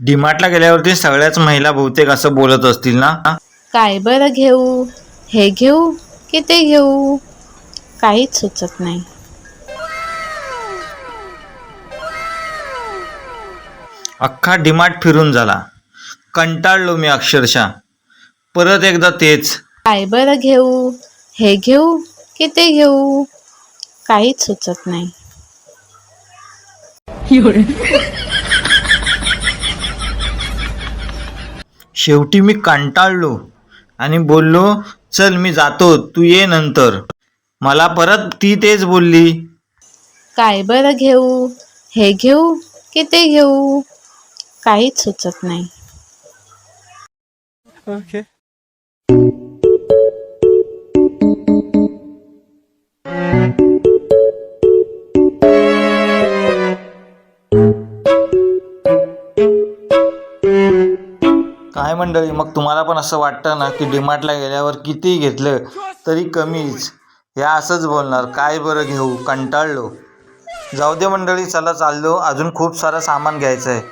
डीमार्टला गेल्यावरती सगळ्याच महिला बहुतेक असं बोलत असतील ना? काय बरं घेऊ? हे घेऊ की ते घेऊ? काहीच सुचत नाही. अख्खा डीमार्ट फिरून झाला. कंटाळलो मी अक्षरशः. परत एकदा तेच. काय बरं घेऊ? हे घेऊ की ते घेऊ? काहीच सुचत नाही. शेवटी मी कंटाळलो आणि बोललो चल मी जातो तू ये नंतर. मला परत ती तेच बोलली. काय बरं घेऊ? हे घेऊ की ते घेऊ? काहीच सुचत नाही. काय मंडळी मग तुम्हाला पण असं वाटतं ना की डिमार्टला गेल्यावर किती घेतलं तरी कमीच. ह्या असंच बोलणार काय बरं घेऊ कंटाळलो. जाऊ दे मंडळी चला चाललो. अजून खूप सारं सामान घ्यायचं आहे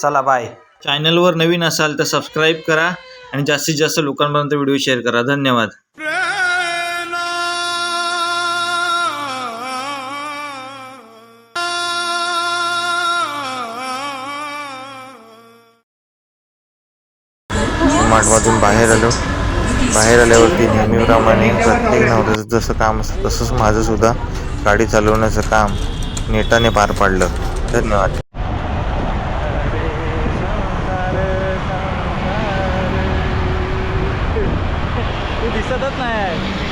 चला बाय चॅनलवर नवीन असाल तर सबस्क्राईब करा आणि जास्तीत जास्त लोकांपर्यंत व्हिडिओ शेअर करा. धन्यवाद. माठमधून बाहेर आलो. बाहेर आल्यावरती नेहमीप्रमाणे प्रत्येक नवऱ्याचं जसं काम असतं तसंच माझंसुद्धा गाडी चालवण्याचं काम नेटाने पार पाडलं. धन्यवाद. दिसतच नाही.